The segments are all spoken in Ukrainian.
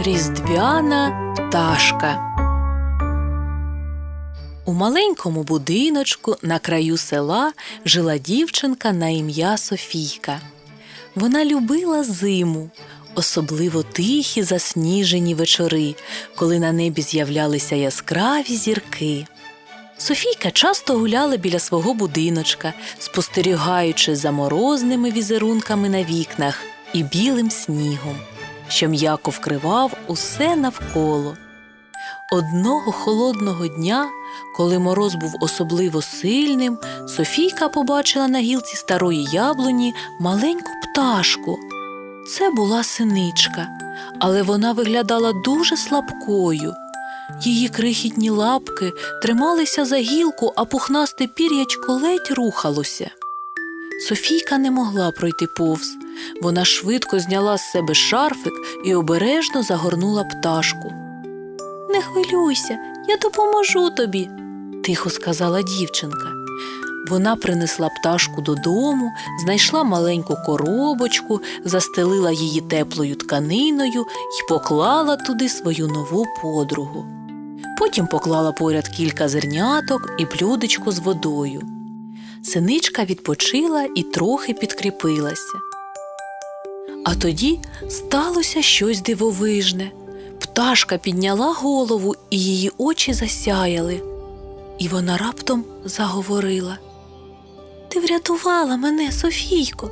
Різдвяна пташка. У маленькому будиночку на краю села жила дівчинка на ім'я Софійка. Вона любила зиму, особливо тихі засніжені вечори, коли на небі з'являлися яскраві зірки. Софійка часто гуляла біля свого будиночка, спостерігаючи за морозними візерунками на вікнах і білим снігом, що м'яко вкривав усе навколо. Одного холодного дня, коли мороз був особливо сильним, Софійка побачила на гілці старої яблуні маленьку пташку. Це була синичка, але вона виглядала дуже слабкою. Її крихітні лапки трималися за гілку, а пухнасте пір'ячко ледь рухалося. Софійка не могла пройти повз. Вона швидко зняла з себе шарфик і обережно загорнула пташку. Не хвилюйся, я допоможу тобі, тихо сказала дівчинка. Вона принесла пташку додому, знайшла маленьку коробочку, застелила її теплою тканиною і поклала туди свою нову подругу. Потім поклала поряд кілька зерняток і блюдечко з водою. Синичка відпочила і трохи підкріпилася. А тоді сталося щось дивовижне. Пташка підняла голову, і її очі засяяли. І вона раптом заговорила. Ти врятувала мене, Софійко.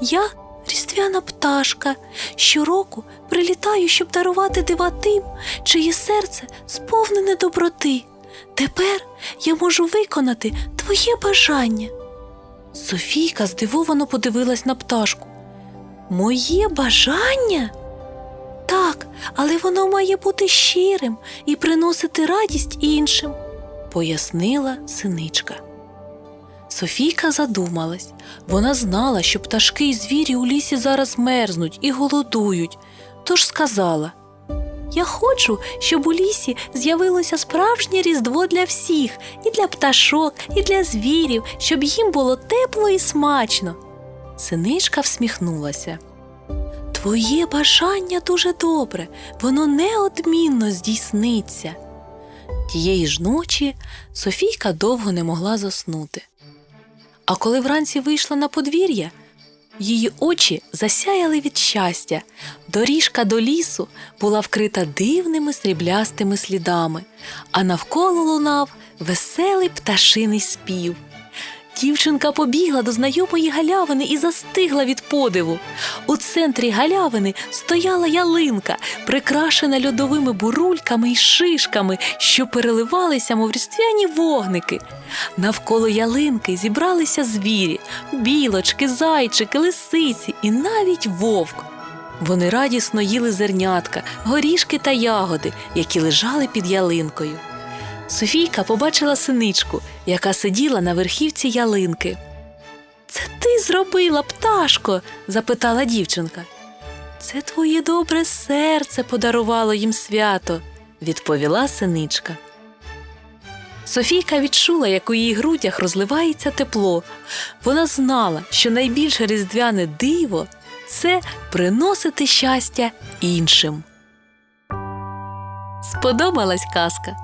Я різдвяна пташка. Щороку прилітаю, щоб дарувати дива тим, чиє серце сповнене доброти. Тепер я можу виконати твоє бажання. Софійка здивовано подивилась на пташку. Моє бажання? Так, але воно має бути щирим і приносити радість іншим, пояснила синичка. Софійка задумалась. Вона знала, що пташки і звірі у лісі зараз мерзнуть і голодують, тож сказала: Я хочу, щоб у лісі з'явилося справжнє різдво для всіх, і для пташок, і для звірів, щоб їм було тепло і смачно. Синичка всміхнулася. Твоє бажання дуже добре, воно неодмінно здійсниться. Тієї ж ночі Софійка довго не могла заснути. А коли вранці вийшла на подвір'я, її очі засяяли від щастя. Доріжка до лісу була вкрита дивними сріблястими слідами, а навколо лунав веселий пташиний спів. Дівчинка побігла до знайомої галявини і застигла від подиву. У центрі галявини стояла ялинка, прикрашена льодовими бурульками і шишками, що переливалися, мов різдвяні вогники. Навколо ялинки зібралися звірі, білочки, зайчики, лисиці і навіть вовк. Вони радісно їли зернятка, горішки та ягоди, які лежали під ялинкою. Софійка побачила синичку, яка сиділа на верхівці ялинки. Це ти зробила, пташко? запитала дівчинка. Це твоє добре серце подарувало їм свято, відповіла синичка. Софійка відчула, як у її грудях розливається тепло. Вона знала, що найбільше різдвяне диво це приносити щастя іншим. Сподобалась казка?